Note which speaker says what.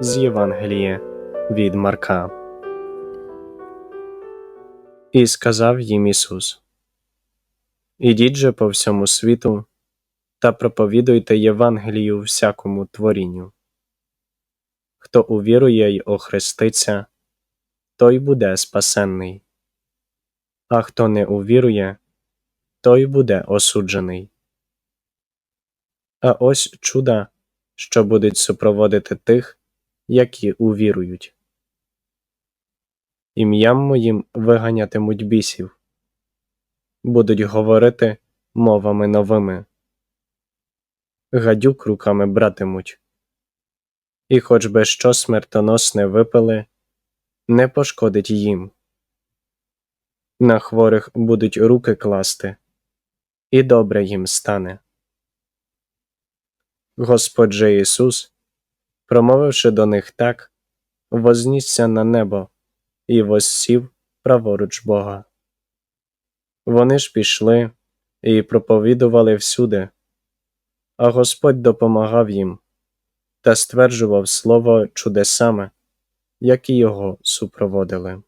Speaker 1: з Євангелія від Марка. І сказав їм Ісус: Ідіть же по всьому світу та проповідуйте Євангелію всякому творінню. Хто увірує й охреститься, той буде спасенний, а хто не увірує, той буде осуджений. А ось чуда, що будуть супроводити тих, які увірують. Ім'ям моїм виганятимуть бісів, будуть говорити мовами новими, гадюк руками братимуть, і хоч би що смертоносне випили, не пошкодить їм. На хворих будуть руки класти, і добре їм стане. Господь Ісус, промовивши до них так, вознісся на небо і воссів праворуч Бога. Вони ж пішли і проповідували всюди, а Господь допомагав їм та стверджував слово чудесами, які його супроводили.